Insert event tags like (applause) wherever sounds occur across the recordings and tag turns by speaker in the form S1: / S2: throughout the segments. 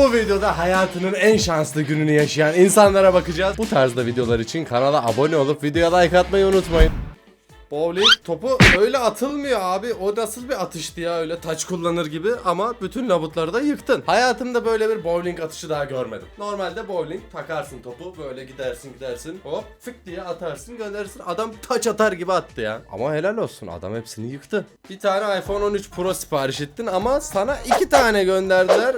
S1: Bu videoda hayatının en şanslı gününü yaşayan insanlara bakacağız. Bu tarzda videolar için kanala abone olup videoya like atmayı unutmayın. Bowling topu öyle atılmıyor abi. O nasıl bir atıştı ya öyle taç kullanır gibi ama bütün labutları da yıktın. Hayatımda böyle bir bowling atışı daha görmedim. Normalde bowling takarsın topu böyle gidersin gidersin hop fık diye atarsın gönderirsin. Adam taç atar gibi attı ya. Ama helal olsun adam hepsini yıktı. Bir tane iPhone 13 Pro sipariş ettin ama sana iki tane gönderdiler.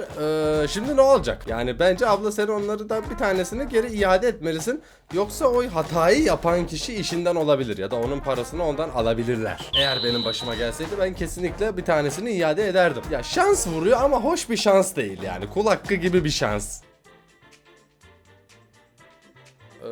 S1: Ee, şimdi ne olacak? Yani bence abla sen onları da bir tanesini geri iade etmelisin. Yoksa o hatayı yapan kişi işinden olabilir ya da onun parasını ondan alabilirler. Eğer benim başıma gelseydi ben kesinlikle bir tanesini iade ederdim. Ya şans vuruyor ama hoş bir şans değil yani. Kul hakkı gibi bir şans. Ee,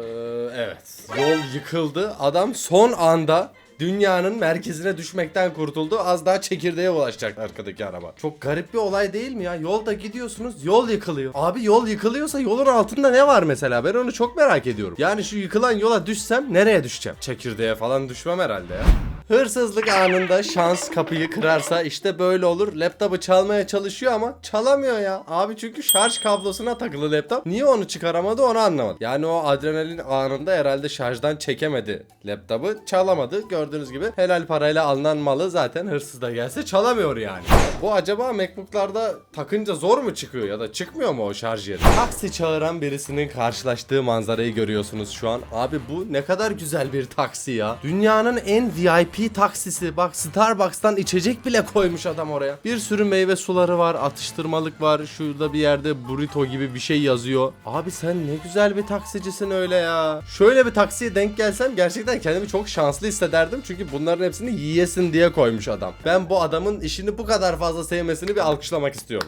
S1: evet. Yol yıkıldı. Adam son anda dünyanın merkezine düşmekten kurtuldu. Az daha çekirdeğe ulaşacak arkadaki araba. Çok garip bir olay değil mi ya? Yolda gidiyorsunuz yol yıkılıyor. Abi yol yıkılıyorsa yolun altında ne var mesela? Ben onu çok merak ediyorum. Yani şu yıkılan yola düşsem nereye düşeceğim? Çekirdeğe falan düşmem herhalde ya. Hırsızlık anında şans kapıyı kırarsa işte böyle olur. Laptopu çalmaya çalışıyor ama çalamıyor ya. Abi çünkü şarj kablosuna takılı laptop. Niye onu çıkaramadı onu anlamadım. Yani o adrenalin anında herhalde şarjdan çekemedi laptopu. Çalamadı. Gördüğünüz gibi helal parayla alınan malı zaten hırsız da gelse çalamıyor yani. Bu acaba MacBook'larda takınca zor mu çıkıyor ya da çıkmıyor mu o şarj yeri? Taksi çağıran birisinin karşılaştığı manzarayı görüyorsunuz şu an. Abi bu ne kadar güzel bir taksi ya. Dünyanın en VIP taksisi. Bak Starbucks'tan içecek bile koymuş adam oraya. Bir sürü meyve suları var, atıştırmalık var. Şurada bir yerde burrito gibi bir şey yazıyor. Abi sen ne güzel bir taksicisin öyle ya. Şöyle bir taksiye denk gelsem gerçekten kendimi çok şanslı hissederdim. Çünkü bunların hepsini yiyesin diye koymuş adam. Ben bu adamın işini bu kadar fazla sevmesini bir alkışlamak istiyorum.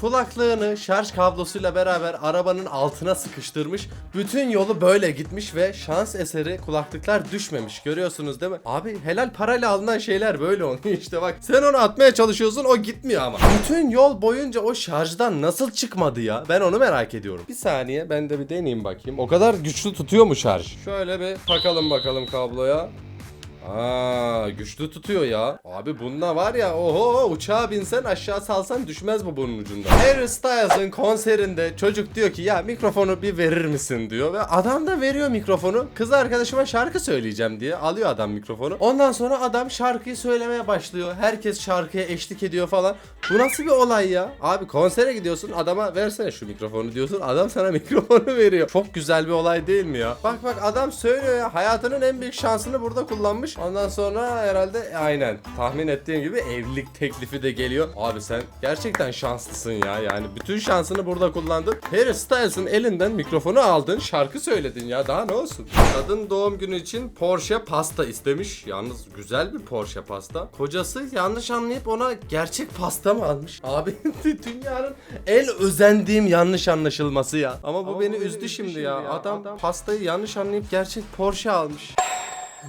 S1: Kulaklığını şarj kablosuyla beraber arabanın altına sıkıştırmış. Bütün yolu böyle gitmiş ve şans eseri kulaklıklar düşmemiş. Görüyorsunuz değil mi? Abi helal parayla alınan şeyler böyle oluyor işte bak. Sen onu atmaya çalışıyorsun o gitmiyor ama. Bütün yol boyunca o şarjdan nasıl çıkmadı ya? Ben onu merak ediyorum. Bir saniye ben de bir deneyeyim bakayım. O kadar güçlü tutuyor mu şarj? Şöyle bir takalım bakalım kabloya. Aa güçlü tutuyor ya. Abi bunda var ya oho uçağa binsen aşağı salsan düşmez bu bunun ucunda. Harry Styles'ın konserinde çocuk diyor ki ya mikrofonu bir verir misin diyor ve adam da veriyor mikrofonu. Kız arkadaşıma şarkı söyleyeceğim diye alıyor adam mikrofonu. Ondan sonra adam şarkıyı söylemeye başlıyor. Herkes şarkıya eşlik ediyor falan. Bu nasıl bir olay ya? Abi konsere gidiyorsun adama versene şu mikrofonu diyorsun. Adam sana (laughs) mikrofonu veriyor. Çok güzel bir olay değil mi ya? Bak bak adam söylüyor ya hayatının en büyük şansını burada kullanmış. Ondan sonra herhalde aynen tahmin ettiğim gibi evlilik teklifi de geliyor. Abi sen gerçekten şanslısın ya. Yani bütün şansını burada kullandın. Harry Styles'ın elinden mikrofonu aldın, şarkı söyledin ya. Daha ne olsun? Kadın doğum günü için Porsche pasta istemiş. Yalnız güzel bir Porsche pasta. Kocası yanlış anlayıp ona gerçek pasta mı almış? Abi (laughs) dünyanın en özendiğim yanlış anlaşılması ya. Ama bu beni üzdü şimdi ya. Adam pastayı yanlış anlayıp gerçek Porsche almış.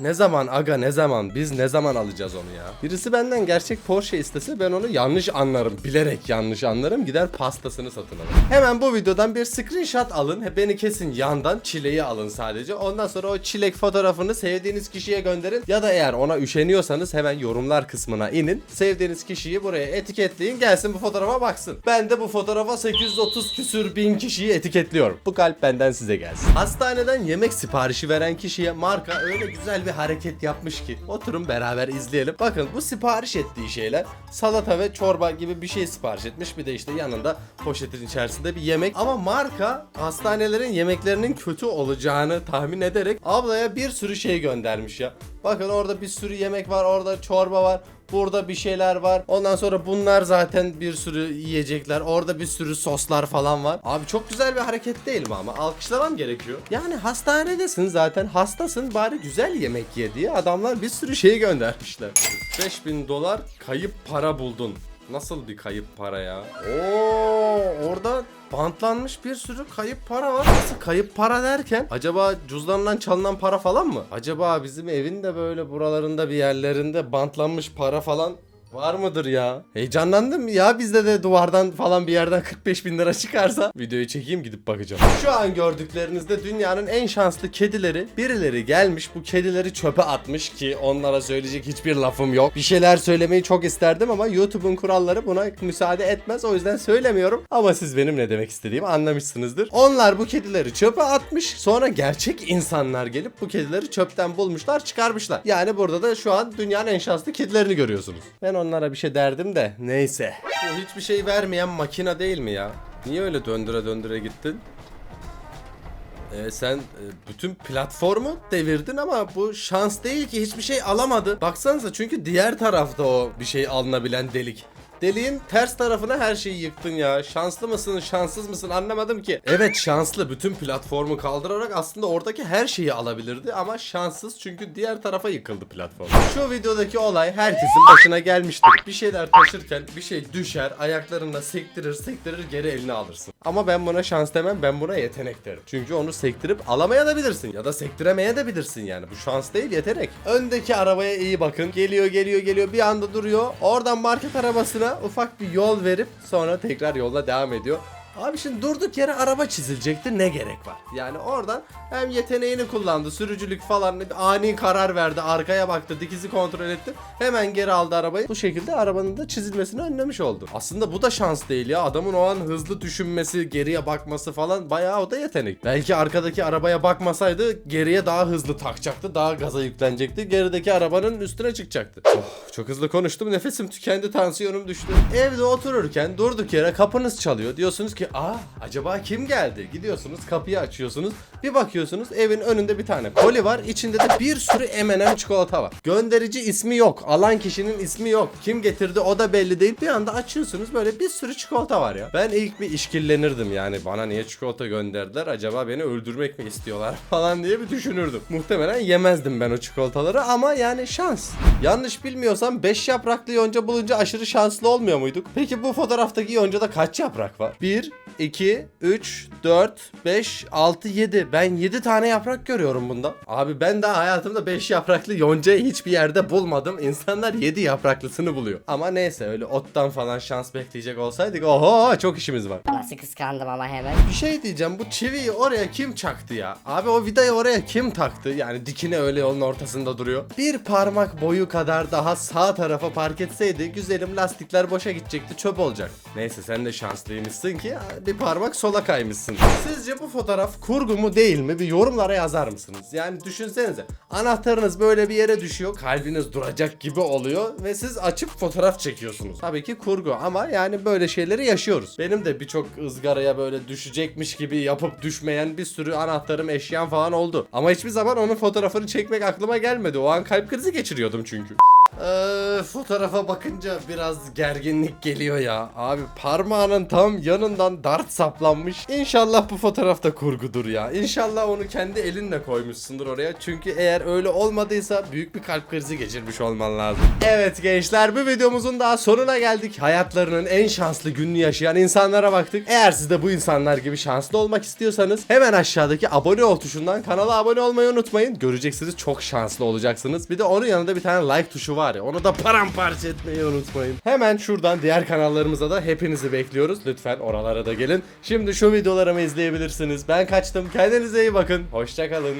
S1: Ne zaman aga ne zaman biz ne zaman alacağız onu ya? Birisi benden gerçek Porsche istese ben onu yanlış anlarım. Bilerek yanlış anlarım gider pastasını satın alırım. Hemen bu videodan bir screenshot alın. He, Beni kesin yandan çileği alın sadece. Ondan sonra o çilek fotoğrafını sevdiğiniz kişiye gönderin. Ya da eğer ona üşeniyorsanız hemen yorumlar kısmına inin. Sevdiğiniz kişiyi buraya etiketleyin gelsin bu fotoğrafa baksın. Ben de bu fotoğrafa 830 küsür bin kişiyi etiketliyorum. Bu kalp benden size gelsin. Hastaneden yemek siparişi veren kişiye marka öyle güzel bir hareket yapmış ki. Oturun beraber izleyelim. Bakın bu sipariş ettiği şeyler salata ve çorba gibi bir şey sipariş etmiş. Bir de işte yanında poşetin içerisinde bir yemek. Ama marka hastanelerin yemeklerinin kötü olacağını tahmin ederek ablaya bir sürü şey göndermiş ya. Bakın orada bir sürü yemek var, orada çorba var. Burada bir şeyler var. Ondan sonra bunlar zaten bir sürü yiyecekler. Orada bir sürü soslar falan var. Abi çok güzel bir hareket değil mi ama? Alkışlamam gerekiyor. Yani hastanedesin zaten. Hastasın bari güzel yemek ye diye adamlar bir sürü şey göndermişler. 5000 dolar kayıp para buldun. Nasıl bir kayıp para ya? Oo, orada bantlanmış bir sürü kayıp para var. Nasıl kayıp para derken? Acaba cüzdanından çalınan para falan mı? Acaba bizim evin de böyle buralarında bir yerlerinde bantlanmış para falan Var mıdır ya? Heyecanlandım ya bizde de duvardan falan bir yerden 45 bin lira çıkarsa videoyu çekeyim gidip bakacağım. Şu an gördüklerinizde dünyanın en şanslı kedileri birileri gelmiş bu kedileri çöpe atmış ki onlara söyleyecek hiçbir lafım yok. Bir şeyler söylemeyi çok isterdim ama YouTube'un kuralları buna müsaade etmez o yüzden söylemiyorum. Ama siz benim ne demek istediğimi anlamışsınızdır. Onlar bu kedileri çöpe atmış sonra gerçek insanlar gelip bu kedileri çöpten bulmuşlar çıkarmışlar. Yani burada da şu an dünyanın en şanslı kedilerini görüyorsunuz. Ben onlara bir şey derdim de neyse. Bu hiçbir şey vermeyen makina değil mi ya? Niye öyle döndüre döndüre gittin? Ee, sen e, bütün platformu devirdin ama bu şans değil ki hiçbir şey alamadı. Baksanıza çünkü diğer tarafta o bir şey alınabilen delik. Deliğin ters tarafına her şeyi yıktın ya. Şanslı mısın, şanssız mısın anlamadım ki. Evet şanslı bütün platformu kaldırarak aslında oradaki her şeyi alabilirdi ama şanssız çünkü diğer tarafa yıkıldı platform. Şu videodaki olay herkesin başına gelmiştir. Bir şeyler taşırken bir şey düşer, ayaklarına sektirir, sektirir geri eline alırsın. Ama ben buna şans demem, ben buna yetenek derim. Çünkü onu sektirip alamaya da bilirsin ya da sektiremeye de bilirsin yani. Bu şans değil, yetenek. Öndeki arabaya iyi bakın. Geliyor, geliyor, geliyor. Bir anda duruyor. Oradan market arabasına ufak bir yol verip sonra tekrar yola devam ediyor. Abi şimdi durduk yere araba çizilecekti ne gerek var? Yani oradan hem yeteneğini kullandı sürücülük falan ani karar verdi arkaya baktı dikizi kontrol etti hemen geri aldı arabayı bu şekilde arabanın da çizilmesini önlemiş oldu. Aslında bu da şans değil ya adamın o an hızlı düşünmesi geriye bakması falan bayağı o da yetenek. Belki arkadaki arabaya bakmasaydı geriye daha hızlı takacaktı daha gaza yüklenecekti gerideki arabanın üstüne çıkacaktı. Oh, çok hızlı konuştum nefesim tükendi tansiyonum düştü. Evde otururken durduk yere kapınız çalıyor diyorsunuz ki aa acaba kim geldi? Gidiyorsunuz kapıyı açıyorsunuz bir bakıyorsunuz evin önünde bir tane koli var içinde de bir sürü M&M çikolata var. Gönderici ismi yok alan kişinin ismi yok kim getirdi o da belli değil bir anda açıyorsunuz böyle bir sürü çikolata var ya. Ben ilk bir işkillenirdim yani bana niye çikolata gönderdiler acaba beni öldürmek mi istiyorlar (laughs) falan diye bir düşünürdüm. Muhtemelen yemezdim ben o çikolataları ama yani şans. Yanlış bilmiyorsam 5 yapraklı yonca bulunca aşırı şanslı olmuyor muyduk? Peki bu fotoğraftaki yoncada kaç yaprak var? 1, 2, 3, 4, 5, 6, 7. Ben 7 tane yaprak görüyorum bunda. Abi ben daha hayatımda 5 yapraklı yoncayı hiçbir yerde bulmadım. İnsanlar 7 yapraklısını buluyor. Ama neyse öyle ottan falan şans bekleyecek olsaydık oho çok işimiz var.
S2: Nasıl kıskandım ama hemen.
S1: Bir şey diyeceğim bu çiviyi oraya kim çaktı ya? Abi o vidayı oraya kim taktı? Yani dikine öyle yolun ortasında duruyor. Bir parmak boyu kadar daha sağ tarafa park etseydi güzelim lastikler boşa gidecekti çöp olacak. Neyse sen de şanslıymışsın ki bir parmak sola kaymışsın. Sizce bu fotoğraf kurgu mu değil mi? Bir yorumlara yazar mısınız? Yani düşünsenize anahtarınız böyle bir yere düşüyor kalbiniz duracak gibi oluyor ve siz açıp fotoğraf çekiyorsunuz. Tabii ki kurgu ama yani böyle şeyleri yaşıyoruz. Benim de birçok ızgaraya böyle düşecekmiş gibi yapıp düşmeyen bir sürü anahtarım eşyam falan oldu. Ama hiçbir zaman onun fotoğrafını çekmek aklıma gelmedi. O an kalp krizi geçiriyordum çünkü. Ee, fotoğrafa bakınca biraz gerginlik geliyor ya. Abi parmağının tam yanından dart saplanmış. İnşallah bu fotoğrafta kurgudur ya. İnşallah onu kendi elinle koymuşsundur oraya. Çünkü eğer öyle olmadıysa büyük bir kalp krizi geçirmiş olman lazım. Evet gençler bu videomuzun daha sonuna geldik. Hayatlarının en şanslı gününü yaşayan insanlara baktık. Eğer siz de bu insanlar gibi şanslı olmak istiyorsanız hemen aşağıdaki abone ol tuşundan kanala abone olmayı unutmayın. Göreceksiniz çok şanslı olacaksınız. Bir de onun yanında bir tane like tuşu var ya. Onu da paramparça etmeyi unutmayın. Hemen şuradan diğer kanallarımıza da hepinizi bekliyoruz. Lütfen oralara da gelin. Şimdi şu videolarımı izleyebilirsiniz. Ben kaçtım. Kendinize iyi bakın. Hoşçakalın.